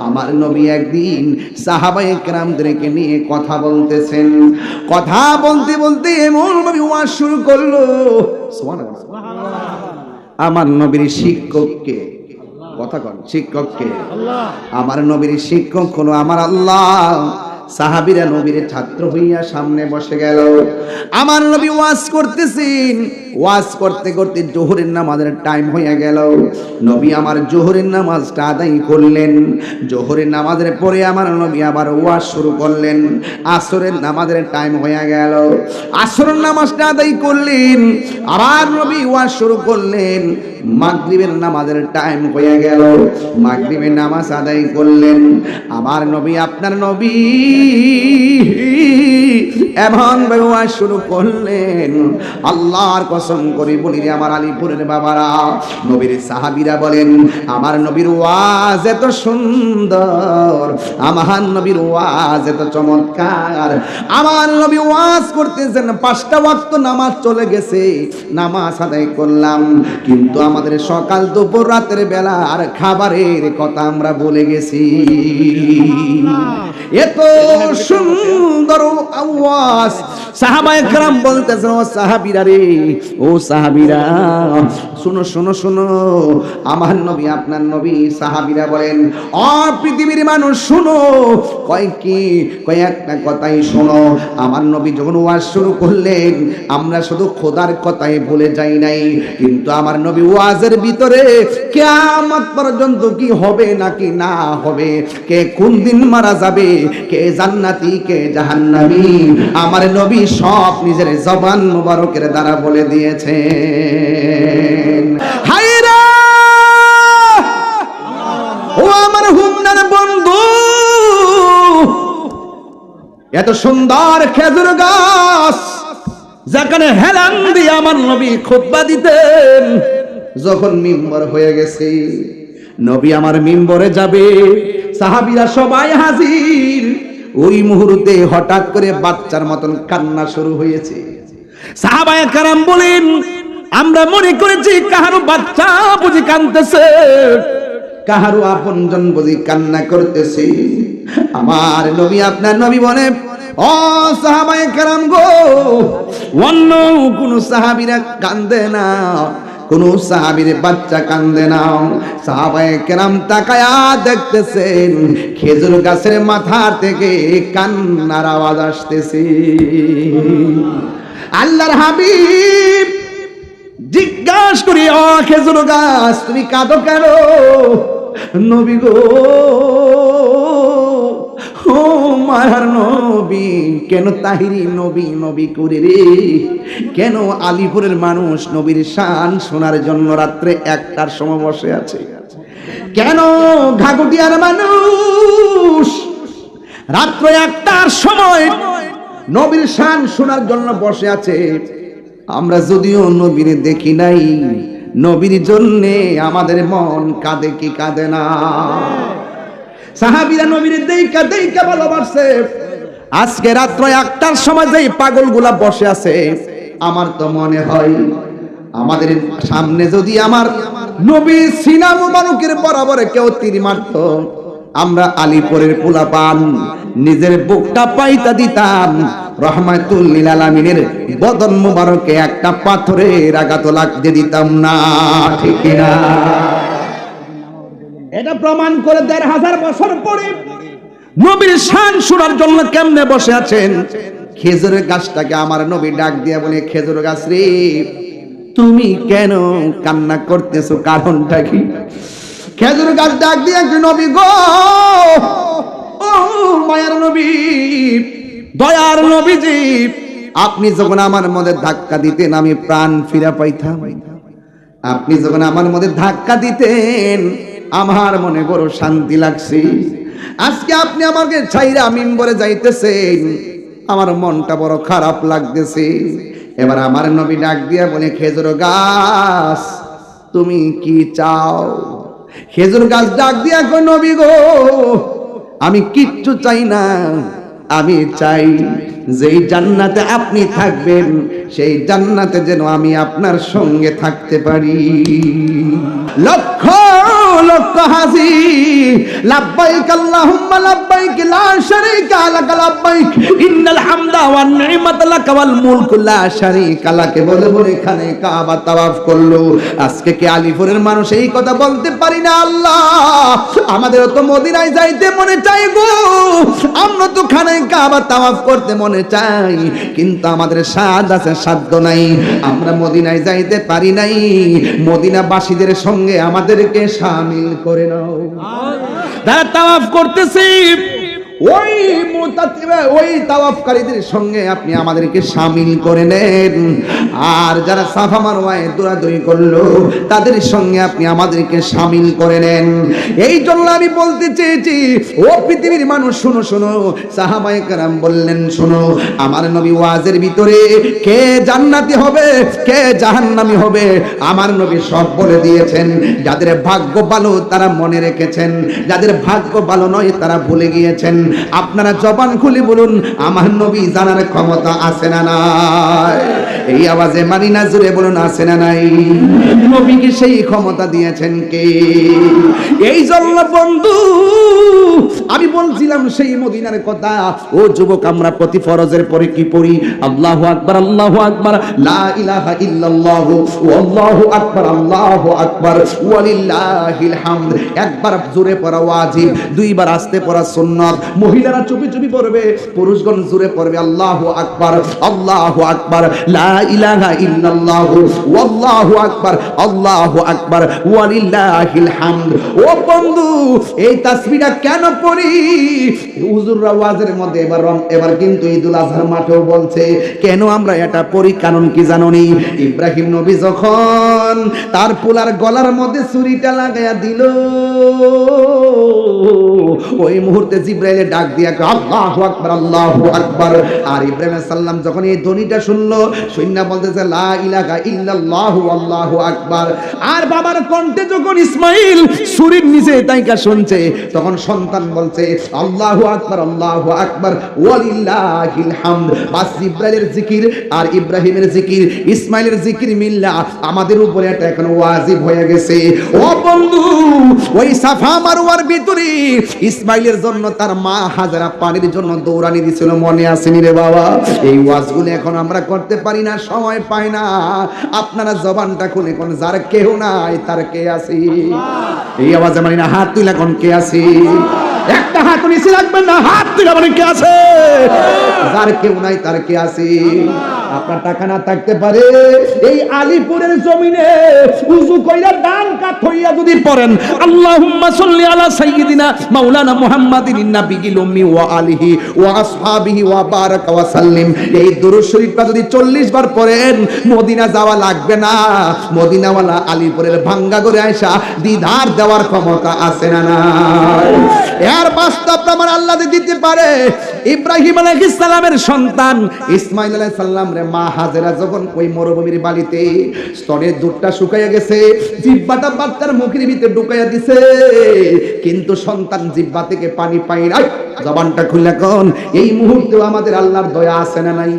আমার নবী একদিন সাহাবা একরামদেরকে নিয়ে কথা বলতেছেন। কথা বলতে বলতে এমন নবী ওয়াজ শুরু করল। আমার নবীর শিক্ষককে কথা কন শিক্ষককে। আমার নবীর শিক্ষক হলো আমার আল্লাহ। সাহাবিরা নবীর ছাত্র হইয়া সামনে বসে গেল। আমার নবী ওয়াজ করতেছেন। ওয়াজ করতে করতে জোহরের নামাজের টাইম হইয়া গেল। নবী আমার জোহরের নামাজটা আদায় করলেন। জোহরের নামাজের পরে আমার নবী আবার ওয়াজ শুরু করলেন। আসরের নামাজের টাইম হইয়া গেল। আসরের নামাজটা আদায় করলেন। আবার নবী ওয়াজ শুরু করলেন। মাগরিবের নামাজের টাইম হয়ে গেল। মাগরিবের নামাজ আদায় করলেন। আবার নবী, আপনার নবী এমন ব্যবহার শুরু করলেন। আল্লাহর কসম করে বলি রে আমার আলিপুরের বাবারা, নবীর সাহাবিরা বলেন, আমার নবীর ওয়াজ এত সুন্দর, আমার নবীর ওয়াজ এত চমৎকার। আমার নবী ওয়াজ করতেছেন, পাঁচটা ওয়াক্ত নামাজ চলে গেছে, নামাজ আদায় করলাম। কিন্তু আমাদের সকাল দুপুর রাতের বেলা আর খাবারের কথা আমরা বলে গেছি। এত সুন্দর আওয়াজ। সাহাবা একরাম বলতেছেন, ও সাহাবীরা রে, ও সাহাবীরা, শুনো শুনো শুনো, আমার নবী, আপনার নবী সাহাবীরা বলেন, অ পৃথিবীর মানুষ, শুনো, কয় কি, কয় একটা কথাই শোনো, আমার নবী যখন ওয়াজ শুরু করলেন, আমরা শুধু খোদার কথাই বলে যাই নাই, কিন্তু আমার নবী ওয়াজের ভিতরে কিয়ামত পর্যন্ত কি হবে নাকি না হবে, কে কোন দিন মারা যাবে, কে জান্নাতি কে জাহান্নামী। আমার নবী সব নিজের জবান মুবারকের দ্বারা বলে দিয়েছেন। ও আমার হুমনার বন্ধু! এত সুন্দর খেজুর গাছ যেখানে হেলান দিয়ে আমার নবী খুতবা দিতেন। যখন মিম্বর হয়ে গেছে, নবী আমার মিম্বরে যাবে। সাহাবিরা সবাই হাজির। ওই মুহূর্তে হঠাৎ করে বাচ্চার মতন কান্না শুরু হয়েছে। সাহাবায়ে কারাম বলেন, আমরা মনে করেছি কাহারো বাচ্চা বুঝি কান্দতেছে কাহারো আপনজন বুঝি কান্না করতেছে। আমার নবী, আপনার নবী বলে, ও সাহাবায়ে কেরাম গো, অন্য কোন সাহাবীরা কান্দে না। কোন সাহাবীর বাচ্চা কান্দে না। সাহাবায়ে কেরাম তাকায়া দেখতেছেন, খেজুর গাছের মাথার থেকে কান্নার আওয়াজ আসতেছে। আল্লাহর হাবিব জিজ্ঞাসা করি ও খেজুর গাছ, তুমি কাঁদো কেন? নবী গো ও মায়ার নবী, কেন তাহিরি নবী নবী করে রে? কেন আলিপুরের মানুষ নবীর শান শোনার জন্য রাত্রে একটার সময় বসে আছে? কেন ঘাগুটিয়ার মানুষ রাত্র একটার সময় নবীর শান শোনার জন্য বসে আছে? আমরা যদিও নবীর দেখি নাই, নবীর জন্যে আমাদের মন কাঁদে কি কাঁদে না? সাহাবিরা নবীর দেইকা দেইকা ভালোবাসে। আজকে রাত্র একটার সময় যেই পাগলগুলা বসে আছে, আমার তো মনে হয় আমাদের সামনে যদি আমার নবী সিনা মুবারকের বরাবরে কেউ তীর মারত, আমরা আলিপুরের পোলা পান নিজের বুকটা পাইতা দিতাম। রহমাতুল্লিল আলামিনের বদন মুবারকে একটা পাথরের আঘাত লাগতে দিতাম না, ঠিক না এটা প্রমাণ করে দেড় হাজার বছর পরে নবীর শান শোনার জন্য কেমনে বসে আছেন? খেজুরের গাছটাকে আমার নবী ডাক দিয়া বলে, খেজুর গাছ রে, তুমি কেন কান্না করতেছো? কারণটা কি? খেজুর গাছ ডাক দিয়ে একটু নবী, গো, ও মায়ার নবী, দয়ার নবীজি, আপনি যখন আমার মধ্যে ধাক্কা দিতেন, আমি প্রাণ ফিরা পাইতাম। আপনি যখন আমার মধ্যে ধাক্কা দিতেন আমার মনে বড় শান্তি লাগছে। আজকে আপনি আমাকে ছাইরা মিম্বরে যাইতেছেন। আমার মনটা বড় খারাপ লাগতেছে। এবার আমার নবী ডাক দিয়া বলে, খেজুর গাছ, তুমি কি চাও? খেজুর গাছ ডাক দিয়া কই নবী গো, আমি কিচ্ছু চাই না। আমি চাই যেই জান্নাতে আপনি থাকবেন, সেই জান্নাতে যেন আমি আপনার সঙ্গে থাকতে পারি। লক্ষ লক্ষ লাব্বাইক লা শারীকা ইন্নাল হামদা ওয়ান ওয়াল মুলকু, লা শারীকা বলে বলে এখানে কাবা তাওয়াফ করল। আজকে কি আলিপুরের মানুষ এই কথা বলতে পারি না আল্লাহ? আমাদের তো মদিনায় যাইতে মনে চাই গো। আমরা তো খানে কাবা তাওয়াফ করতে মনে চাই, কিন্তু আমাদের সাদ আছে সাধ্য নাই। আমরা মদিনায় যাইতে পারি নাই। মদিনাবাসীদের সঙ্গে আমাদেরকে সামিল করে নাও। তারা তাওয়াফ করতেছে ওই ওই তাওয়াফকারীদের সঙ্গে আপনি আমাদেরকে সামিল করে নেন। আর যারা সাফা মারওয়ায় দৌড়াদৌড়ি করল, তাদের সঙ্গে আপনি আমাদেরকে সামিল করে নেন। এই জন্য আমি বলতে চেয়েছি, ও পৃথিবীর মানুষ, শোনো শোনো সাহাবাই কারাম বললেন, শোনো, আমার নবী ওয়াজের ভিতরে কে জান্নাতি হবে, কে জাহান্নামি হবে, আমার নবী সব বলে দিয়েছেন। যাদের ভাগ্য ভালো, তারা মনে রেখেছেন। যাদের ভাগ্য ভালো নয়, তারা ভুলে গিয়েছেন। আপনারা জবান খুলে বলুন আমার নবী জানার ক্ষমতা আছে না নাই? এই আওয়াজে মানি না জুড়ে বলুন, আছে না নাই? নবীকে সেই ক্ষমতা দিয়েছেন কে? এই জন্য বন্ধু, আমি বলছিলাম সেই মদিনার কথা। ও যুবক, আমরা প্রতি ফরজের পরে কি পড়ি? আল্লাহু আকবার আল্লাহু আকবার, লা ইলাহা ইল্লাল্লাহ আল্লাহু আকবার আল্লাহু আকবার, ওয়ালিল্লাহিল হামদ। একবার জোরে পড়া ওয়াজিব, দুইবার আস্তে পড়া সুন্নাত। মহিলারা চুপি চুপি পড়বে, পুরুষগণ জোরে পড়বে, আল্লাহু আকবার আল্লাহু আকবার, লা ইব্রাহিম নবী যখন তার পোলার গলার মধ্যে ছুরিটা লাগাইয়া দিল, ওই মুহূর্তে জিব্রাইলে ডাক দিয়া আল্লাহু আকবার আল্লাহু আকবার। আর ইব্রাহিম সাল্লাম যখন এই ধ্বনিটা শুনলো সৈন্য বলতেছে, লা ইলাহা ইল্লাল্লাহু, আল্লাহু আকবার। আর বাবার কণ্ঠে যখন ইসমাইল ছুরির নিচে তাইকা শুনছে, তখন সন্তান বলছে, আল্লাহু আকবার আল্লাহু আকবার, ওয়ালিল্লাহিল হামদ। বাস ইব্রাহিমের জিকির আর ইব্রাহিমের জিকির, ইসমাইলের জিকির মিল্লা, আমাদের উপরে এটা এখন ওয়াজিব হয়ে গেছে। ও বন্ধু, ওই সাফা মারওয়ার ভিতরে ইসমাইলের জন্য তার মা হাজারা পানির জন্য দৌড়ানি দিছিল, মনে আসেনি রে বাবা। এই ওয়াজগুলো এখন আমরা করতে পারি না। সময় পায় না। আপনারা জবানটা খুলে কোন, যার কেউ নাই, তার কে আসি এই আওয়াজে মানি না, হাত তুলে কোন, কে আসি একটা হাত নিচে রাখবেন না, হাত তুলে মানে কে আছে? যার কেউ নাই, তার কে আছে? আপনার টাকা না থাকতে পারে। এই আলিপুরের জমিনে উজু কইরা ডান কাত হইয়া যদি পড়েন, আল্লাহুম্মা সাল্লি আলা সাইয়্যিদিনা মাওলানা মুহাম্মাদিন নাবিয়িল উম্মি ওয়া আলিহি ওয়া আসহাবিহি ওয়া বারাক ওয়া সাল্লিম। এই দুরূদ শরীফটা যদি 40 বার পড়েন, মদিনা যাওয়া লাগবে না। মদিনাওয়ালা আলিপুরের ভাঙ্গা করে আয়সা দিদার দেওয়ার ক্ষমতা আছে না না এর বাস্তব প্রমাণ আল্লাহ দিতে পারে, ইব্রাহিম আলাইহিস সালামের সন্তান ইসমাইল আলাইহিস সালাম রে মা হাজেরা যখন ওই মরুভূমির বাড়িতে স্তনের দুধটা শুকাইয়া গেছে জিব্বাটা বাচ্চার মুখের ভিতরে ঢুকাইয়া দিছে। কিন্তু সন্তান জিব্বা থেকে পানি পাই নাই। জবানটা খুললে কোন? এই মুহূর্তেও আমাদের আল্লাহর দয়া আছে না নাই?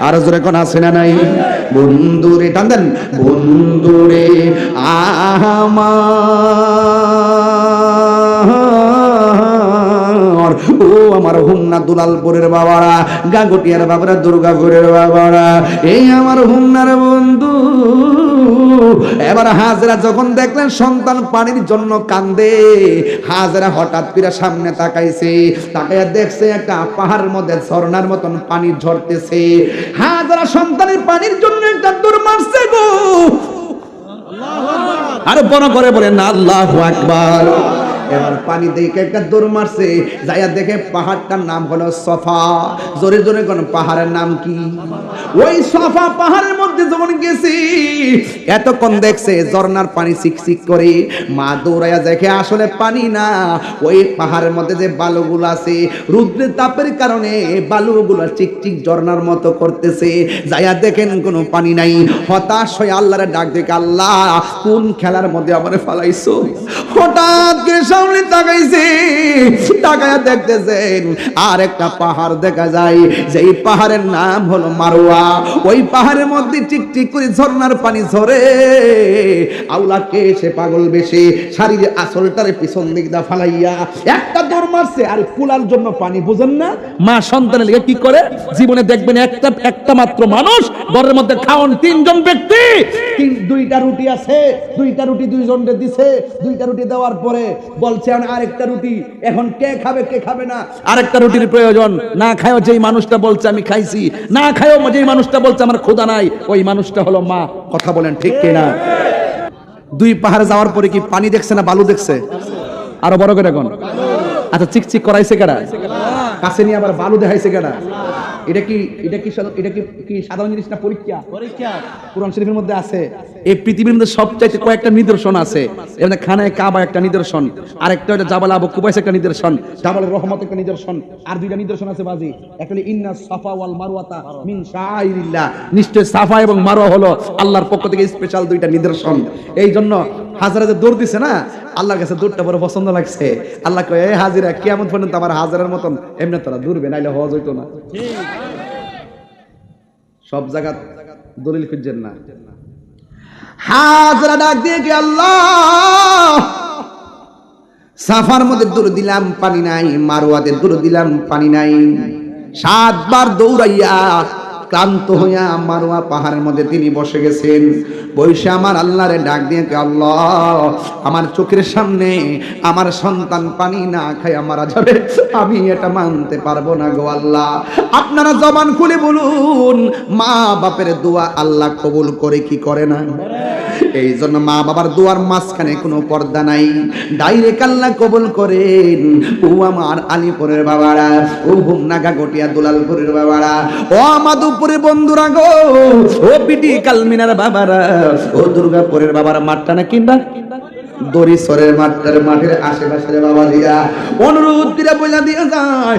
আর জোরে কোন আছে না নাই? বন্ধুরে টান বন্ধুরে আমার ও আমার হুমনা দুলালপুরের বাবারা, গাঙ্গুটিয়ার বাবারা, দুর্গাপুরের বাবারা। এই আমার হুমনার বন্ধু। এবার হাজরা যখন দেখলেন সন্তান পানির জন্য কান্দে, হাজরা হঠাৎ সামনে তাকাইছে, তাকাইয়া দেখছে একটা পাহাড়ের মধ্যে ঝর্ণার মতন পানি ঝরতেছে। হাজরা সন্তানের পানির জন্য একটা দূর মারছে গো। আরও বড় করে বলেন, আল্লাহ আকবার। এবার পানি দেখে একটা দৌড় মারছে? যাইয়া দেখে পাহাড়টার নাম হলো সফা। জোরে জোরে কোন পাহাড়ের নাম কি? ওই সফা পাহাড়ের মধ্যে যখন গেছি, এতক্ষণ দেখছে ঝর্ণার পানি চিকচিক করে। মা দৌড়াইয়া দেখে আসলে পানি না। ওই পাহাড়ের মধ্যে যে বালুগুলো আছে, রুদ্রের তাপের কারণে বালুগুলো চিকচিক ঝর্ণার মতো করতেছে। যাইয়া দেখেন কোনো পানি নাই। হতাশ হয়ে আল্লাহরে ডাক দেখে, আল্লাহ, কোন খেলার মধ্যে আমারে ফালাইছো? হঠাৎ সামনে তাকাইছে, তাকায় দেখতেছেন আর একটা পাহাড় দেখা যায়। যেই পাহাড়ের নাম হলো মারোয়া ওই পাহাড়ের মধ্যে টিকটিক করে ঝর্ণার পানি ঝরে। আউলাকে সে পাগল বেশি? শাড়ির আসলটারে পিছন দিক দা ফালাইয়া একটা দৌড় মারছে, আর কুলার জন্য পানি বুঝেন না? মা সন্তানের লিগে কি করে? জীবনে দেখবেন একটা একটা মাত্র মানুষ, ঘরের মধ্যে খাওন তিনজন ব্যক্তি। দুইটা রুটি আছে, দুইটা রুটি দুইজনকে দিছে, দুইটা রুটি দেওয়ার পরে বলছে এখন আরেকটা রুটি এখন কে খাবে কে খাবে না? আরেকটা রুটির প্রয়োজন। না খায়ও যেই মানুষটা বলছে আমি খাইছি। না খায়ও যেই মানুষটা বলছে আমার ক্ষুধা নাই। ওই মানুষটা হলো মা। কথা বলেন ঠিক কিনা? দুই পাহাড়ে যাওয়ার পরে কি পানি দেখছে না বালু দেখছে? আরও বড় করে এখন আচ্ছা চিকচিক করাইছে কেডা? কাছে নিয়ে আবার বালু দেখাইছে কেডা? এটা কি এটা কি এটা কি কি সাধারণ জিনিস না পরীক্ষা? পরীক্ষা। কোরআন শরীফের মধ্যে আছে। এই পৃথিবীর মধ্যে সবচাইতে কয়েকটা নিদর্শন আছে। মধ্যে খানায় কাবা একটা নিদর্শন আরেকটা হলো জাবাল আবু কুবাইস একটা নিদর্শন জাবাল রহমত একটা নিদর্শন আর দুইটা নিদর্শন আছে বাজি। একটা ইন্না সাফা ওয়াল মারওয়াতা মিন শাআইরিল্লাহ নিশ্চয় সাফা এবং মারওয়া হলো আল্লাহর পক্ষ থেকে স্পেশাল দুইটা নিদর্শন। এই জন্য হাজারা যে দৌড় দিছে না আল্লাহর কাছে দৌড়টা বড় পছন্দ লাগছে। আল্লাহ কয় এই হাজিরা কিয়ামত পর্যন্ত আমার হাজারের মতন এমনি তোরা দূরবে নাইলে হওয়া হইতো না। সব জায়গা দলিল খুঁজছেন না। হাজরা ডাক দিয়ে কি আল্লাহ? সাফার মধ্যে দূর দিলাম, পানি নাই। মারোয়াতে দূর দিলাম, পানি নাই। সাতবার দৌড়াইয়া ক্লান্ত হইয়া মারোয়া পাহাড়ের মধ্যে তিনি বসে গেছেন। বৈশে আমার আল্লাহরে ডাক দিয়ে আল্লাহ, আমার চোখের সামনে আমার সন্তান পানি না খায় মারা যাবে, আমি এটা মানতে পারব না গো আল্লাহ। আপনারা জবান খুলে বলুন মা বাপের দোয়া আল্লাহ কবুল করে কি করে না? এই জন্য মা বাবার দুয়ার মাঝখানে কোনো পর্দা নাই। ডাইরেক্ট আল্লাহ কবল করেন। ও আমার আলিপুরের বাবারা, ও হুমনাগা গটিয়া দুলালপুরের বাবারা, ও মাধবপুরের বন্ধুরা গো, ও পিটি কালমিনার বাবারা, ও দুর্গাপুরের বাবারা মাঠটা না কিনবা? মাঠের আশেপাশের বাবা দিয়া। অনুরোধ করে দিয়ে যায়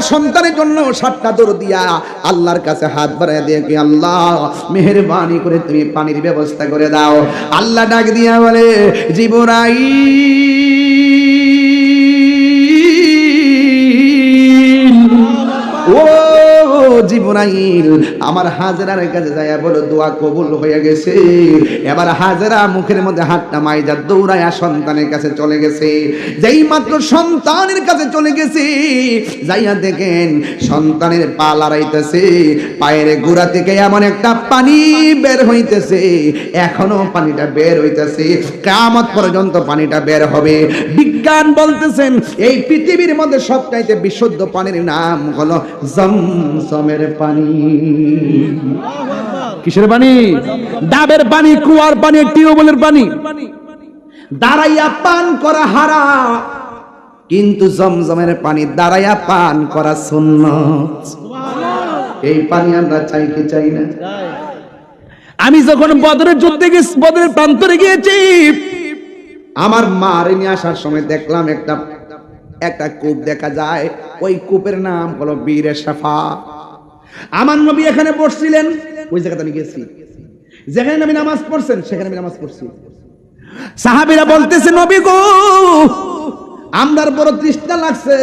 সন্তানের জন্য সাতটা দিয়া আল্লাহর কাছে হাত দিয়ে কি আল্লাহ, মেহরবানি করে তুমি পানির ব্যবস্থা করে দাও। আল্লাহ ডাক দিয়া বলে জীবরাই ও জিবরাইল আমার হাজরার কাছে যায় বলো, দোয়া কবুল হয়ে গেছে। এবার হাজরা মুখের মধ্যে হাতটা মাইজা দৌড়ায়া সন্তানের কাছে চলে গেছে। যেই মাত্র সন্তানের কাছে চলে গেছে, যাইয়া দেখেন সন্তানের পা লড়াইতেছে, পায়ের গোড়া থেকে এমন একটা পানি বের হইতেছে, এখনও পানিটা বের হইতেছে কামত পর্যন্ত পানিটা বের হবে। বিজ্ঞান বলতেছেন, এই পৃথিবীর মধ্যে সবটাইতে বিশুদ্ধ পানির নাম হলো জমজমের পানি। কিসের পানি ডাবের পানি কুয়ার পানি টিউবওয়েলের পানি দাঁড়াইয়া পান করা হারা কিন্তু জমজমের পানি দাঁড়াইয়া পান করা শূন্য এই পানি আমরা চাই কি চাই না? আমি যখন বদরের যুদ্ধে গেছি বদরের প্রান্তরে গিয়েছি আমার মারে নিয়ে আসার সময় দেখলাম একটা একটা কূপ দেখা যায়। ওই কূপের নাম হলো বীরে সাফা আমার নবী এখানে বসছিলেন, ওই জায়গাতে আমি গেছি। যেখানে আমি নামাজ পড়ছেন, সেখানে আমি নামাজ পড়ছি। সাহাবীরা বলতেছে, নবী গো, আমরার বড় তৃষ্ণা লাগছে।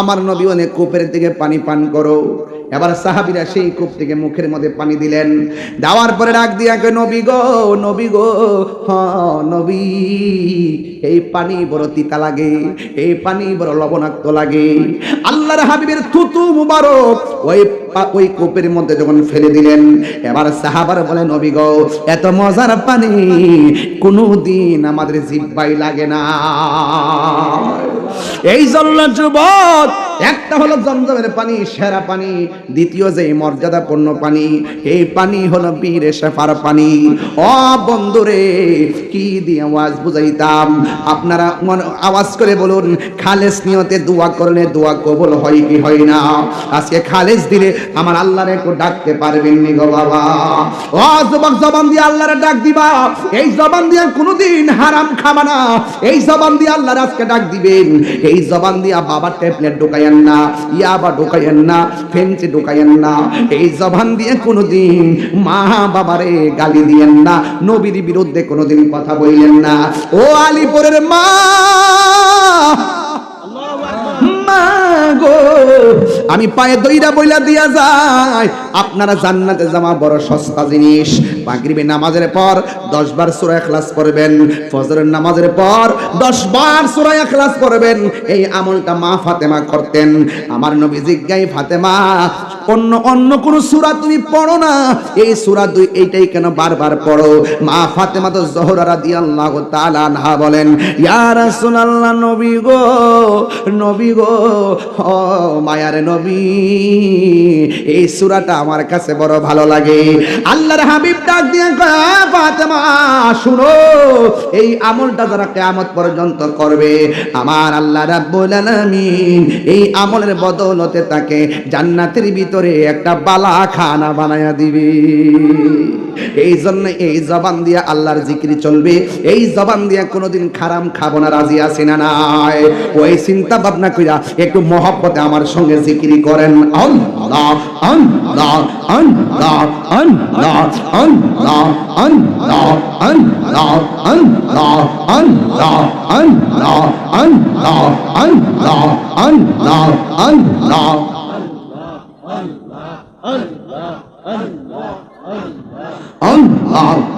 আমার নবী অনেক কূপের দিকে পানি পান করো। এবার সাহাবীরা সেই কূপ থেকে মুখের মধ্যে পানি দিলেন। দেওয়ার পরে ডাক দিয়া কয় নবী গো নবী গো হ নবী, এই পানি বড় তিতা লাগে, এই পানি বড় লবণাক্ত লাগে। আল্লাহর হাবিবের থুতু মুবারক ওই ওই কূপের মধ্যে যখন ফেলে দিলেন, এবার সাহাবার বলে নবী গো, এত মজার পানি কোনোদিন আমাদের জিব্বাই লাগে না। এই জন্য যুবক, একটা হলো জমজমের পানি, সেরা পানি, দ্বিতীয় যে মর্যাদাপূর্ণ পানি, এই পানি হলো বীর শেফার পানি। ও বন্ধুরে, কি দিয়ে আওয়াজ বুঝাইতাম? আপনারা আওয়াজ করে বলুন, খালেস নিয়তে দোয়া করলে দোয়া কবল হয় কি হয় না? আজকে খালেস দিলে আমার আল্লাহরে একটু ডাকতে পারবেন নি গো বাবা। ও যুবক, জবান দিয়ে আল্লাহরে ডাক দিবা। এই জবান দিয়ে কোনোদিন হারাম খাবা না। এই জবান দিয়ে আল্লাহর আজকে ডাক দিবেন। এই জবান দিয়া বাবার ট্যাবলেট ঢোকাইয়েন না, ইয়াবা ঢোকাইয়েন না ফেন্সি ঢোকাইয়েন না। এই জবান দিয়ে কোনোদিন মা বাবারে গালি দিয়েন না, নবীর বিরুদ্ধে কোনোদিন কথা বললেন না। ও আলিপুরের মা! আমি পায়ে দইরা বইলা দিয়া যাই। আপনারা জান্নাতে জামা বড় সস্তা জিনিস। মাগরিবে নামাজের পর দশ বার সূরা ইখলাস পড়বেন, ফজরের নামাজের পর দশ বার সূরা ইখলাস পড়বেন। এই আমলটা মা ফাতেমা করতেন। আমার নবী জিজ্ঞাই, ফাতেমা, অন্য অন্য কোন সূরা তুমি পড়ো না? এই সূরা দুই, এইটাই কেন বারবার পড়ো? মা ফাতেমা তো জোহরা রাদিয়াল্লাহু তাআলা আনহা বলেন, ইয়া রাসূলুল্লাহ, নবী গো নবী গো, ও মায়ার নবী এই সূরাটা আমার কাছে বড় ভালো লাগে। আল্লাহর হাবিব ডাক দিয়ে শুনো, এই আমলটা যারা কিয়ামত পর্যন্ত করবে, আমার আল্লাহ রাব্বুল আলামিন এই আমলের বদৌলতে তাকে জান্নাতের ভিতরে একটা বালা খানা বানায়া দিবে। এই জন্য এই জবান দিয়ে আল্লাহর জিকির চলবে এই জবান দিয়ে কোনোদিন খারাম খাব না রাজি আছি না নাই ওই চিন্তা ভাবনা কইরা একটু মহব্বতে আমার সঙ্গে জিকিরি করেন আল্লাহ আল্লাহ আল্লাহ আল্লাহ আল্লাহ আল্লাহ আল্লাহ আল্লাহ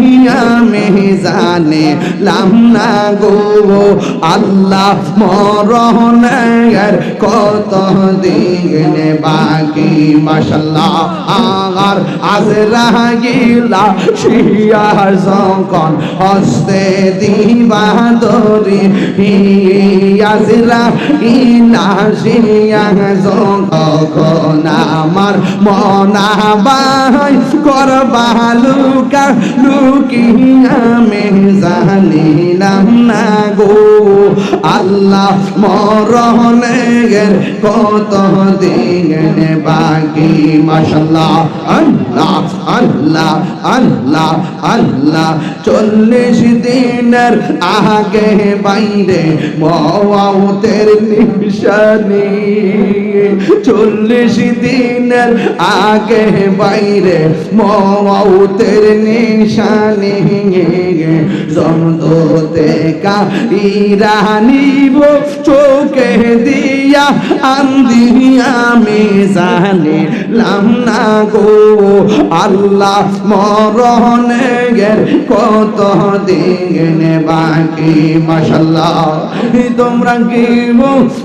আমি জানে গো। আল্লাহ মরণের কত দিন বাকি মাশাল্লাহ আর আজ রাগিলা শিয়া যখন হস্তে দিবা দরি আজ রাগিলা শিয়া যখন আমার মনা বাই করবা লুকা লুকি আমি জানিলাম না গো। আল্লাহ মরণের কত দিন বাকি মাশাল্লাহ আল্লাহ আল্লাহ আল্লাহ আল্লাহ। চল্লিশ দিনের আগে বাইরে মওতের নিশানি। চল্লিশ দিনের আগে বাইরে মওতের নিশানি জমদোতে কা ইরানিব চোখে দিয়া আন্দি আমি জানি লাম না গো। আল্লাহ মরণের কত দিন বাকি মাশাল্লাহ তোমরা কি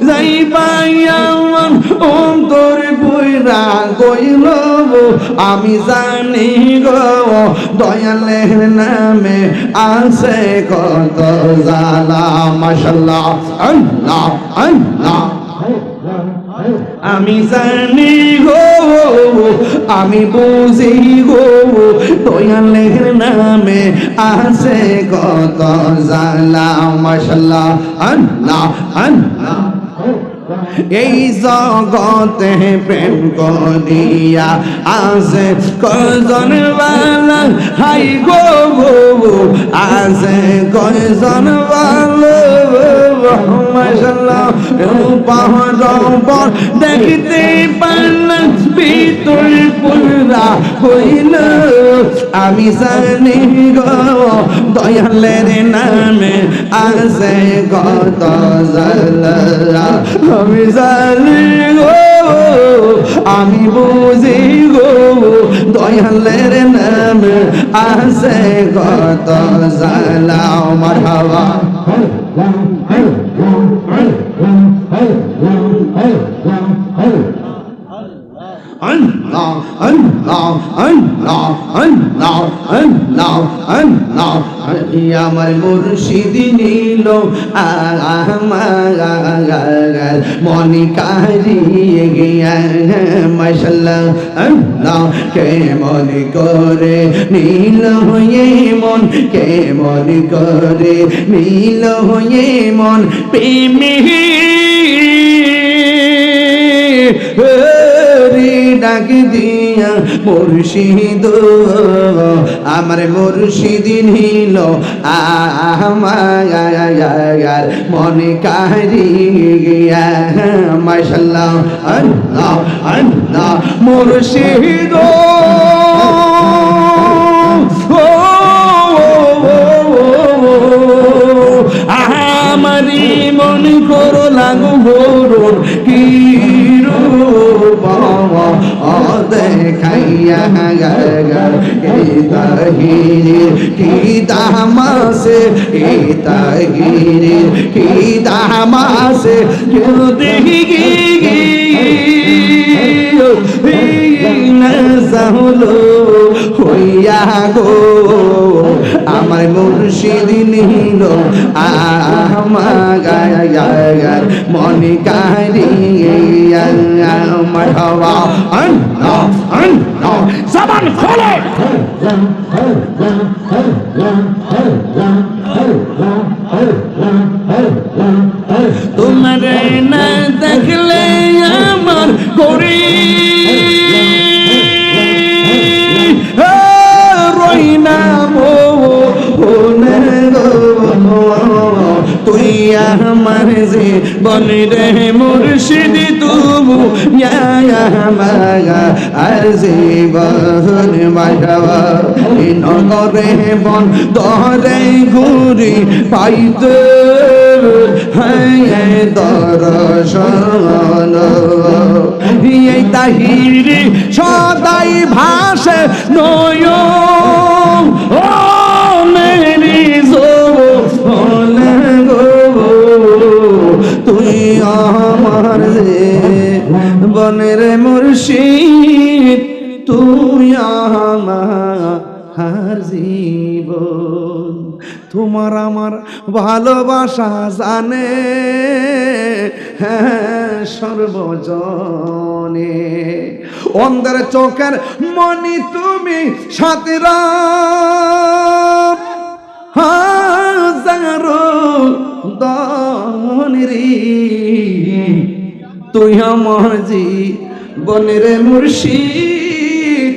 যাই পাই আমার অন্তর বইরা গইল আমি জানি গো, দয়ালের নামে আছে কত জালা মাশাল্লাহ আল্লাহ আল্লাহ। আমি জানি গো আমি বুঝি গো দয়ালের নামে আছে কত জালা মাশাল্লাহ আল্লাহ আল্লাহ। এই জগতে প্রেম করিয়া আছে কজন বালা? হাই গো গো আছে কজন পাহাড় দেখতে পারলাম ভিতর পুরা হইল। আমি জানি গো, দয়ালের নামে আছে কত জালা আমি জানি গো আমি বুঝি গো দয়ালের নাম আসে কত জালাও আমার হাওয়া। Allah, Allah, আমার মুর্শিদ নীল মনি কারিয়ে গিয়া আল্লাহ, কে মনে করে নীল হয়ে মন, কে মনে করে নীল হয়ে মন, প্রেমী ডাক দিয়া মুর্শিদ আমার মুর্শিদ নিল আমার মনে কারিয়া মাশাল্লাহ আল্লাহ আল্লাহ মুর্শিদ আমারি মন করো লাগু হরুন কি দেখাইয়া তাহিরি কি দামাসে কি তাহিরি কি দামাসে কেউ দেখি হলো হইয়া গো আমার মুর্শিদ নিল আমার মনে কারিয়া আমার হওয়া। যে বলি রে মুর্শিদ তুবু আর জীবন বাজাবা নগরে বন দরে ঘুরি পাইতে। হ্যাঁ তাহিরি সদাই ভাসে নয় ও আমার জীবন, তোমার আমার ভালোবাসা জানে। হ্যাঁ সর্বজনে। অন্ধের চোখের মনি তুমি সাথীরা হাজারো তুই আমার জি বনের মুর্শিদ,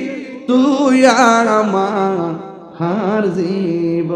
তুই আমার হার জীব